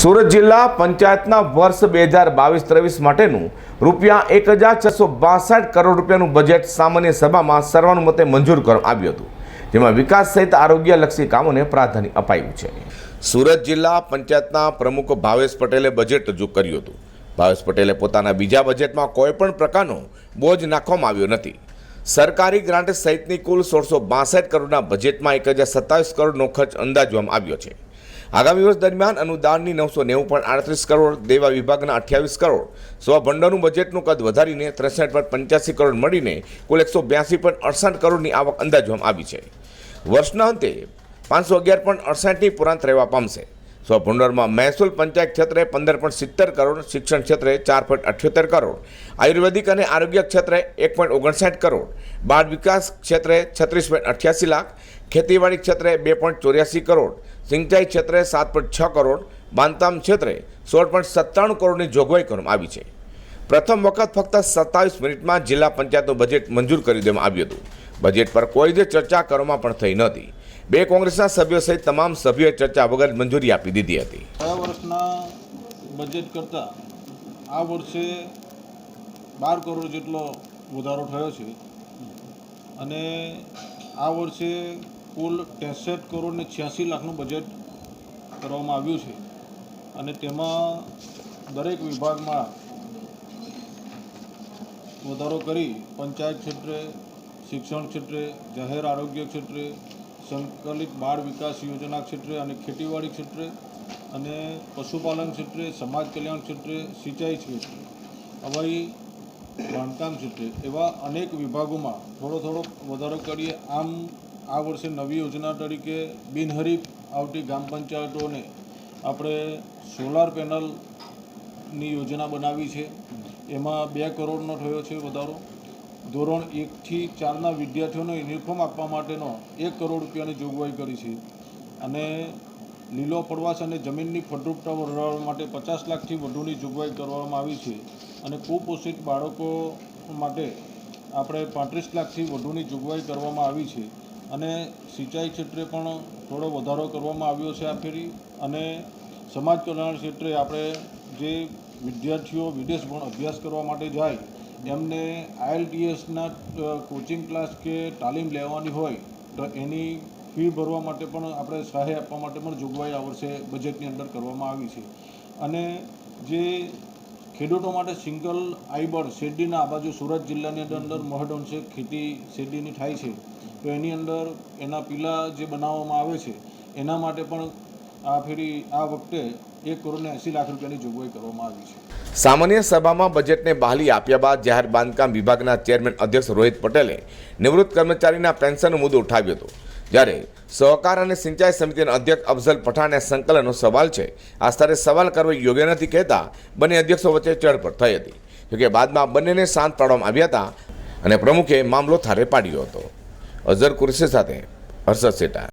સુરત જિલ્લા પંચાયતના વર્ષ બે હજાર બાવીસ ત્રેવીસ માટેનું રૂપિયા એક હજાર છસો બાસઠ કરોડ રૂપિયાનું બજેટ સામાન્ય સભામાં સર્વાનુમતે મંજૂર કરવામાં આવ્યું હતું. જેમાં વિકાસ સહિત આરોગ્યલક્ષી કામોને પ્રાધાન્ય અપાયું છે. સુરત જિલ્લા પંચાયતના પ્રમુખ ભાવેશ પટેલે બજેટ રજૂ કર્યું હતું. ભાવેશ પટેલે પોતાના બીજા બજેટમાં કોઈપણ પ્રકારનો બોજ નાખવામાં આવ્યો નથી. સરકારી ગ્રાન્ટ સહિતની કુલ સોળસો બાસઠ કરોડના બજેટમાં એક હજાર સત્તાવીસ કરોડનો ખર્ચ અંદાજવામાં આવ્યો છે. આગામી વર્ષ દરમિયાન અનુદાનની નવસો નેવું પણ આડત્રીસ કરોડ, દેવા વિભાગના અઠ્યાવીસ કરોડ સ્વભંડોળનું બજેટનું કદ વધારીને ત્રેસઠ પોઈન્ટ પંચ્યાસી કરોડ મળીને કુલ એકસો બ્યાસી પોઈન્ટ અડસઠ કરોડની આવક અંદાજવામાં આવી છે. વર્ષના અંતે પાંચસો અગિયાર પોઈન્ટ અડસઠની પુરાંત રહેવા પામશે. સ્વભંડોળમાં મહેસૂલ પંચાયત ક્ષેત્રે પંદર પોઈન્ટ સિત્તેર કરોડ, શિક્ષણ ક્ષેત્રે ચાર પોઈન્ટ અઠ્યોતેર કરોડ, આયુર્વેદિક અને આરોગ્ય ક્ષેત્રે એક પોઈન્ટ ઓગણસાઠ કરોડ, બાળ વિકાસ ક્ષેત્રે છત્રીસ પોઈન્ટ અઠ્યાસી લાખ, ખેતીવાડી ક્ષેત્રે બે પોઈન્ટ ચોર્યાસી કરોડ સિંચાઈ ક્ષેત્રે સાત પોઈન્ટ છ કરોડ, બાંધકામ ક્ષેત્રે સોળ પોઈન્ટ સત્તાણું કરોડની જોગવાઈ કરવામાં આવી છે. પ્રથમ વખત ફક્ત સત્તાવીસ મિનિટમાં જિલ્લા પંચાયતનું બજેટ મંજૂર કરી દેવામાં આવ્યું હતું. બજેટ પર કોઈ જ ચર્ચા કરવામાં પણ થઈ નહોતી. બે કોંગ્રેસના સભ્યો સહિત તમામ સભ્યોએ ચર્ચા વગર મંજૂરી આપી દીધી હતી. ગયા વર્ષના બજેટ કરતાં આ વર્ષે બાર કરોડ જેટલો વધારો થયો છે. અને આ વર્ષે કુલ ત્રેસઠ કરોડ ને છ્યાસી લાખનું બજેટ કરવામાં આવ્યું છે. અને તેમાં દરેક વિભાગમાં વધારો કરી પંચાયત ક્ષેત્રે, શિક્ષણ ક્ષેત્રે, જાહેર આરોગ્ય ક્ષેત્રે, સંકલિત બાળ વિકાસ યોજના ક્ષેત્રે અને ખેતીવાડી ક્ષેત્રે અને પશુપાલન ક્ષેત્રે, સમાજ કલ્યાણ ક્ષેત્રે, સિંચાઈ ક્ષેત્રે, હવાઈ બાંધકામ ક્ષેત્રે એવા અનેક વિભાગોમાં થોડો થોડો વધારો કરીએ. આમ આ વર્ષે નવી યોજના તરીકે બિનહરીફ આવતી ગ્રામ પંચાયતોને આપણે સોલાર પેનલની યોજના બનાવી છે. એમાં બે કરોડનો થયો છે વધારો. ધોરણ એકથી ચારના વિદ્યાર્થીઓને યુનિફોર્મ આપવા માટેનો એક કરોડ રૂપિયાની જોગવાઈ કરી છે. અને લીલો પડવાશ અને જમીનની ફળદ્રુપતા વધારવા માટે પચાસ લાખથી વધુની જોગવાઈ કરવામાં આવી છે. અને કુપોષિત બાળકો માટે આપણે પાંત્રીસ લાખથી વધુની જોગવાઈ કરવામાં આવી છે. અને સિંચાઈ ક્ષેત્રે પણ થોડો વધારો કરવામાં આવ્યો છે આ ફેરી. અને સમાજ કલ્યાણ ક્ષેત્રે આપણે જે વિદ્યાર્થીઓ વિદેશ પણ અભ્યાસ કરવા માટે જાય, એમને આઈએલટીએસના કોચિંગ ક્લાસ કે તાલીમ લેવાની હોય, તો એની ફી ભરવા માટે પણ આપણે સહાય આપવા માટે પણ જોગવાઈ આ વર્ષે બજેટની અંદર કરવામાં આવી છે. અને જે ખેડૂતો માટે સિંગલ આઈબળ શેરડીના આ બાજુ સુરત જિલ્લાની અંદર અંદર મહદ અંશે ખેતી શેરડીની થાય છે. તો એની અંદર એના પીલા જે બનાવવામાં આવે છે, એના માટે પણ આ ફેરી આ વખતે એક કરોડને એંસી લાખ રૂપિયાની જોગવાઈ કરવામાં આવી છે. સામાન્ય સભામાં બજેટને બહાલી આપ્યા બાદ જાહેર બાંધકામ વિભાગના ચેરમેન અધ્યક્ષ રોહિત પટેલે નિવૃત્ત કર્મચારીના પેન્શનનો મુદ્દો ઉઠાવ્યો હતો. જ્યારે સહકાર અને સિંચાઈ સમિતિના અધ્યક્ષ અફઝલ પઠાણે સંકલનનો સવાલ છે, આ સ્તરે સવાલ કરવો યોગ્ય નથી કહેતા બંને અધ્યક્ષો વચ્ચે ચડપડ થઈ હતી. જોકે બાદમાં બંનેને શાંત પાડવામાં આવ્યા હતા અને પ્રમુખે મામલો થારે પાડ્યો હતો. અઝર કુરશી સાથે હર્ષદ સેટા.